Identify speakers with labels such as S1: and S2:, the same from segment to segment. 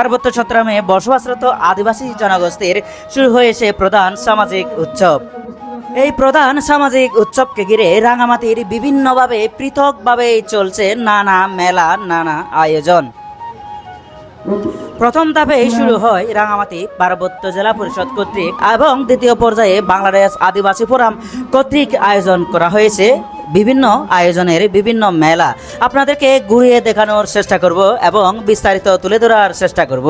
S1: পার্বত্য চট্টগ্রামে বসবাসরত আদিবাসী জনগোষ্ঠীর শুরু হয়েছে প্রধান সামাজিক উৎসব। এই প্রধান সামাজিক উৎসবকে ঘিরে রাঙামাটির বিভিন্নভাবে পৃথকভাবে চলছে নানা মেলা, নানা আয়োজন। প্রথম ধাপে শুরু হয় রাঙামাটি পার্বত্য জেলা পরিষদ কর্তৃক এবং দ্বিতীয় পর্যায়ে বাংলাদেশ আদিবাসী ফোরাম কর্তৃক আয়োজন করা হয়েছে। বিভিন্ন আয়োজনের বিভিন্ন মেলা আপনাদেরকে ঘুরিয়ে দেখানোর চেষ্টা করব এবং বিস্তারিত তুলে ধরার চেষ্টা করব।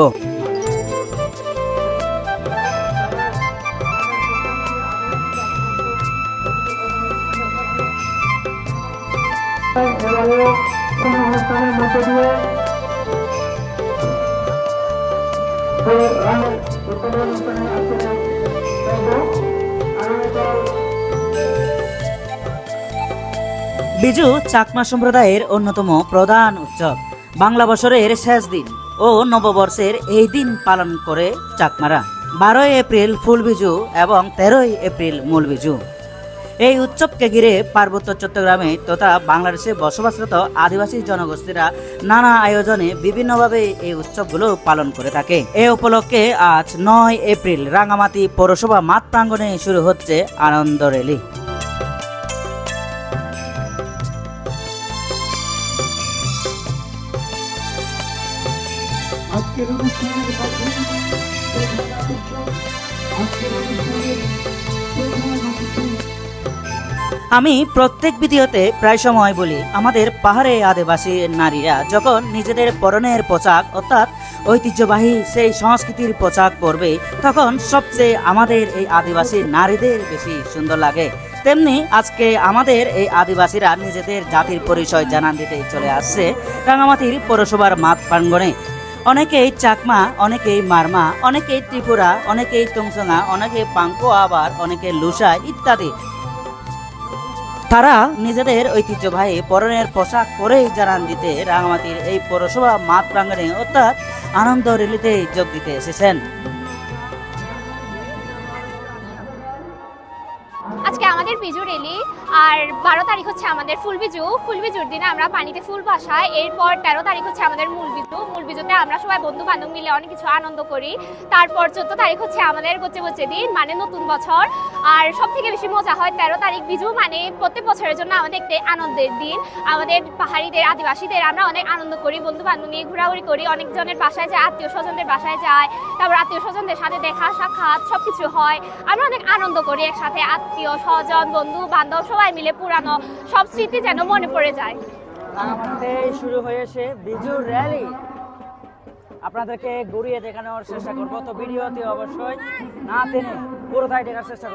S2: এবারে কোন
S1: বিজু চাকমা সম্প্রদায়ের অন্যতম প্রধান উৎসব। বাংলা বছরের শেষ দিন ও নববর্ষের এই দিন পালন করে চাকমারা। বারোই এপ্রিল ফুল বিজু এবং তেরোই এপ্রিল মূল বিজু। এই উৎসবকে ঘিরে পার্বত্য চট্টগ্রামে তথা বাংলাদেশে বসবাসরত আদিবাসী জনগোষ্ঠীরা নানা আয়োজনে বিভিন্নভাবে এই উৎসবগুলো পালন করে থাকে। এ উপলক্ষে আজ নয় এপ্রিল রাঙামাটি পৌরসভা মাঠ প্রাঙ্গণে শুরু হচ্ছে আনন্দ র্যালি।
S2: আজকের অনুষ্ঠানের আজকের
S1: আমি প্রত্যেক ভিডিওতে প্রায় সময় বলি, আমাদের পাহাড়ে আদিবাসী নারীরা যখন নিজেদের পরনের পোশাক, অর্থাৎ ঐতিহ্যবাহী সেই সংস্কৃতির পোশাক পরবে, তখন সবচেয়ে আমাদের এই আদিবাসী নারীদের বেশি সুন্দর লাগে। তেমনি আজকে আমাদের এই আদিবাসীরা নিজেদের জাতির পরিচয় জানান দিতে চলে আসছে, রাঙামাটির পৌরসভার মাঠ প্রাঙ্গণে। অনেকেই চাকমা, অনেকেই মারমা, অনেকেই ত্রিপুরা, অনেকেই তুংসঙ্গা অনেকেই পাঙ্কো আবার, অনেকে লুসা ইত্যাদি। তারা নিজেদের ঐতিহ্যবাহী পরনের পোশাক পরেই জানান দিতে রাঙামাতির এই পৌরসভা মাত প্রাঙ্গণে অর্থাৎ আনন্দ রেলিতে যোগ দিতে এসেছেন।
S3: আমাদের ফুল বিজু, ফুল বিজুর দিনে আমরা পানিতে ফুল ভাসাই এরপর তেরো তারিখ হচ্ছে আমাদের মূল বিজু। মূল বিজুতে আমরা সবাই বন্ধু বান্ধব মিলে অনেক কিছু আনন্দ করি। তারপর চোদ্দ তারিখ হচ্ছে আমাদের গোচে গোচে দিন মানে নতুন বছর। আর সব থেকে বেশি মজা হয় তেরো তারিখ বিজু মানে প্রত্যেক বছরের জন্য আমাদের একটি আনন্দের দিন। আমাদের পাহাড়িদের, আদিবাসীদের আমরা অনেক আনন্দ করি বন্ধু বান্ধব নিয়ে ঘোরাঘুরি করি। অনেকজনের বাসায় যায় আত্মীয় স্বজনদের বাসায় যায়। তারপর আত্মীয় স্বজনদের সাথে দেখা, সাক্ষাৎ সব কিছু হয়। আমরা অনেক আনন্দ করি একসাথে। আত্মীয় স্বজন বন্ধু বান্ধব সবাই মিলে পুরানো সব স্মৃতি যেন মনে পড়ে যায়।
S1: শুরু হয়েছে বিজু র্যালি। আপনাদেরকে ঘুরিয়ে দেখানোর চেষ্টা করব, তো ভিডিওতে অবশ্যই না টেনে পুরোটাই দেখার চেষ্টা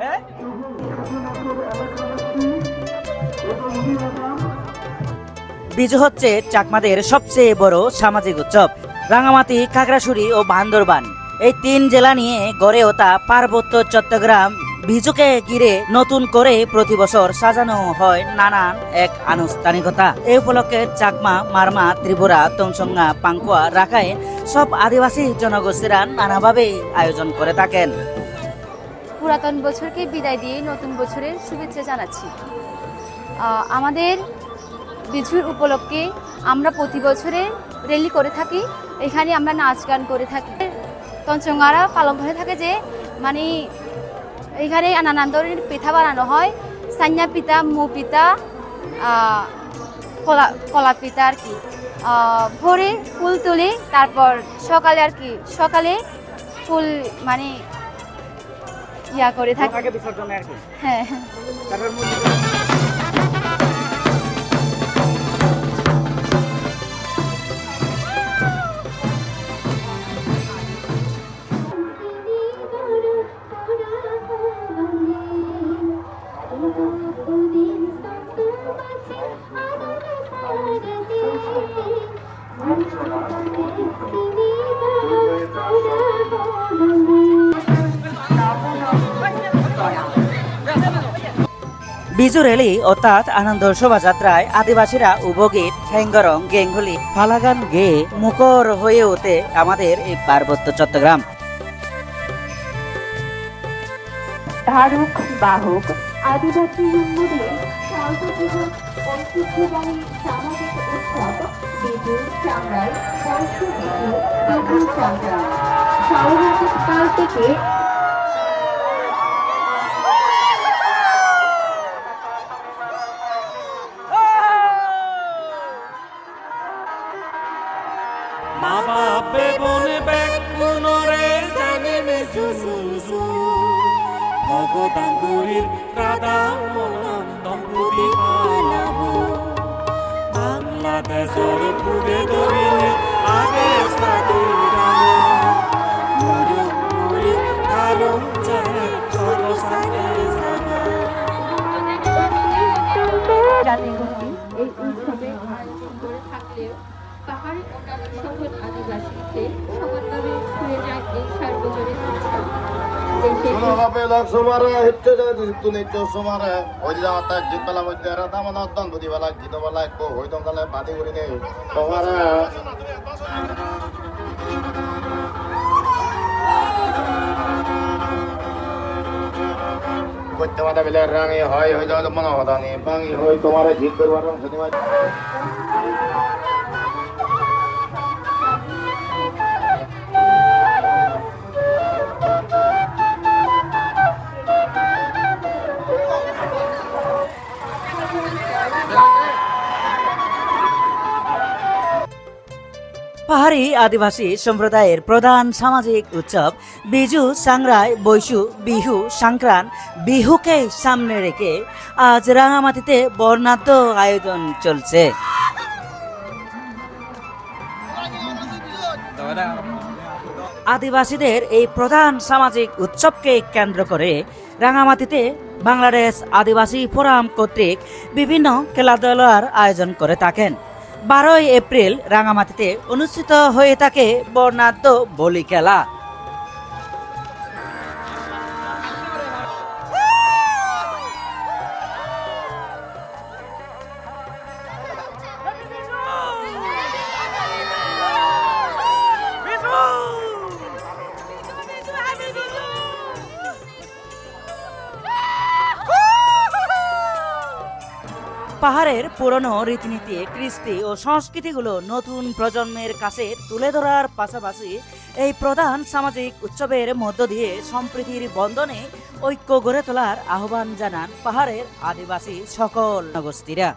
S1: হ্যাঁ? বিজু হচ্ছে চাকমাদের সবচেয়ে বড় সামাজিক উৎসব। রাঙামাটি, খাগড়াছড়ি ও বান্দরবান। এই তিন জেলা নিয়ে গড়ে ওঠা পার্বত্য চট্টগ্রাম বিজুকে ঘিরে নতুন করে প্রতি বছর সাজানো হয় নানান এক আনুষ্ঠানিকতা। এই উপলক্ষে চাকমা, মারমা, ত্রিপুরা তংসঙ্গা পাঙ্কুয়া রাখায় সব আদিবাসী জনগোষ্ঠীরা নানাভাবে আয়োজন করে থাকেন।
S4: পুরাতন বছরকে বিদায় দিয়ে নতুন বছরের শুভেচ্ছা জানাচ্ছি। আমাদের বিজুর উপলক্ষে আমরা প্রতি বছরে র্যালি করে থাকি। এখানে আমরা নাচ গান করে থাকি। তঞ্চঙ্গারা পালন করে থাকে যে মানে এখানে নানান ধরনের পিঠা বানানো হয়। সান্যা পিঠা মু পিঠা কলা কলা পিঠা আর কি। ভোরে ফুল তুলি তারপর সকালে আর কি সকালে ফুল মানে ইয়া করে থাকে।
S1: আর কি।
S4: হ্যাঁ।
S1: বিজু রেলি অর্থাৎ আনন্দ শোভাযাত্রায় আদিবাসীরা উপগীত ঠেঙ্গরং গেঙ্গুলি ফালাগান গেয়ে মুখর হয়ে ওঠে আমাদের এই পার্বত্য চট্টগ্রাম।
S5: ধারক বাহক। আদিবাসী মূল্যে সর্ববৃহৎ
S2: ঐতিহ্যবাহী সামাজিক উৎসব বিজু, চামড়ায় বর্ষ বিজু বিজু চামড়া। সাংঘাতিক কাল থেকে সকল আদিবাসীকে সমানভাবে ছুঁয়ে যায় এই সার্বজনীন উৎসব। দেশের
S6: কোনোভাবে লক সমারে হিট্টে যদি সিদ্ধু নিত্য সমারে ওই যে আমার তাক জিত পেলাম, ওই দেরা দাম অদ্দান বুদ্ধি বেলা, গীত বেলা কো হইতম তাহলে বাদি করি নেই। হয় মনে
S1: পাহাড়ি আদিবাসী সম্প্রদায়ের প্রধান সামাজিক উৎসব বিজু, সাংরাই, বৈশু, বিহু সংক্রান্ত বিহুকে সামনে রেখে আজ রাঙামাটিতে বর্ণাঢ্য আয়োজন চলছে। আদিবাসীদের এই প্রধান সামাজিক উৎসবকে কেন্দ্র করে রাঙামাটিতে বাংলাদেশ আদিবাসী ফোরাম কর্তৃক বিভিন্ন খেলাধুলার আয়োজন করে থাকেন। বারোই এপ্রিল রাঙামাটিতে অনুষ্ঠিত হয়ে থাকে বর্ণাঢ্য বলি খেলা। পাহাড়ের পুরনো রীতিনীতি, কৃষ্টি ও সংস্কৃতিগুলো নতুন প্রজন্মের কাছে তুলে ধরার পাশাপাশি এই প্রধান সামাজিক উৎসবের মধ্য দিয়ে সম্প্রীতির বন্ধনে ঐক্য গড়ে তোলার আহ্বান জানান পাহাড়ের আদিবাসী সকল নগোষ্ঠীরা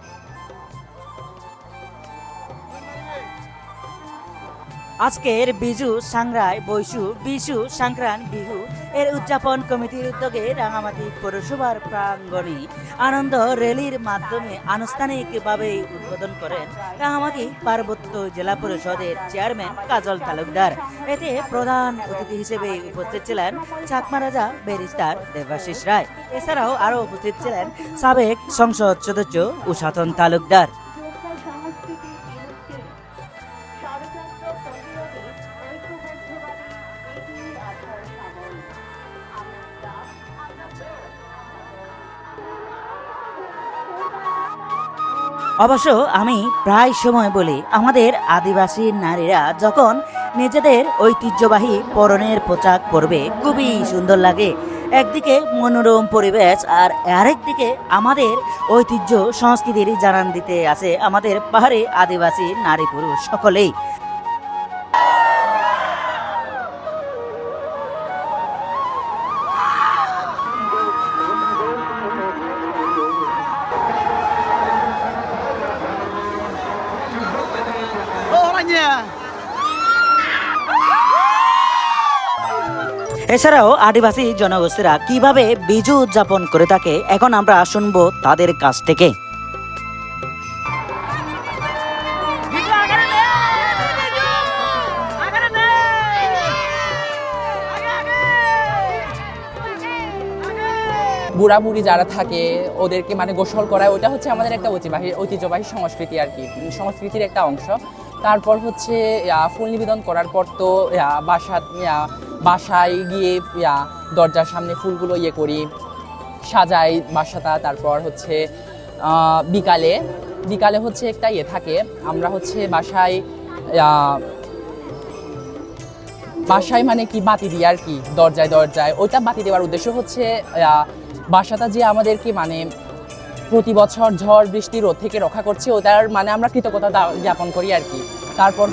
S1: আজকের বিজু সাংরাই, বৈশু, বিশু সংক্রান্ত বিহু এর উদযাপন কমিটির উদ্যোগে রাঙামাটি পৌরসভার প্রাঙ্গণে আনন্দ র্যালির মাধ্যমে আনুষ্ঠানিকভাবে উদ্বোধন করেন রাঙামাটি পার্বত্য জেলা পরিষদের চেয়ারম্যান কাজল তালুকদার। এতে প্রধান অতিথি হিসেবে উপস্থিত ছিলেন চাকমা রাজা ব্যারিস্টার দেবাশিস রায়। এছাড়াও আরও উপস্থিত ছিলেন সাবেক সংসদ সদস্য উষাতন তালুকদার। অবশ্য আমি প্রায় সময় বলি, আমাদের আদিবাসী নারীরা যখন নিজেদের ঐতিহ্যবাহী পরনের পোশাক পরবে, খুবই সুন্দর লাগে। একদিকে মনোরম পরিবেশ আর আরেকদিকে আমাদের ঐতিহ্য সংস্কৃতির জানান দিতে আছে আমাদের পাহাড়ে আদিবাসী নারী পুরুষ সকলেই। এছাড়াও আদিবাসী জনগোষ্ঠীরা কীভাবে বিজু উদযাপন করে থাকে, এখন আমরা শুনব তাদের কাছ থেকে।
S7: বুড়াবুড়ি যারা থাকে, ওদেরকে মানে গোসল করায় ওটা হচ্ছে আমাদের একটা ঐতিহ্যবাহী ঐতিহ্যবাহী সংস্কৃতি আর কি, সংস্কৃতির একটা অংশ। তারপর হচ্ছে ফুল নিবেদন করার পর তো বাসা বাসায় গিয়ে ইয়া, দরজার সামনে ফুলগুলো ইয়ে করি সাজাই বাসাটা তারপর হচ্ছে বিকালে বিকালে হচ্ছে একটা ইয়ে থাকে আমরা হচ্ছে বাসায় বাসায় মানে কি বাতি দিই আর কি দরজায় দরজায় ওইটা বাতি দেওয়ার উদ্দেশ্য হচ্ছে বাসাটা যে আমাদেরকে মানে প্রতি বছর ঝড় বৃষ্টি রোদ থেকে রক্ষা করছে ওটার মানে আমরা কৃতজ্ঞতা জ্ঞাপন করি আর কি তারপর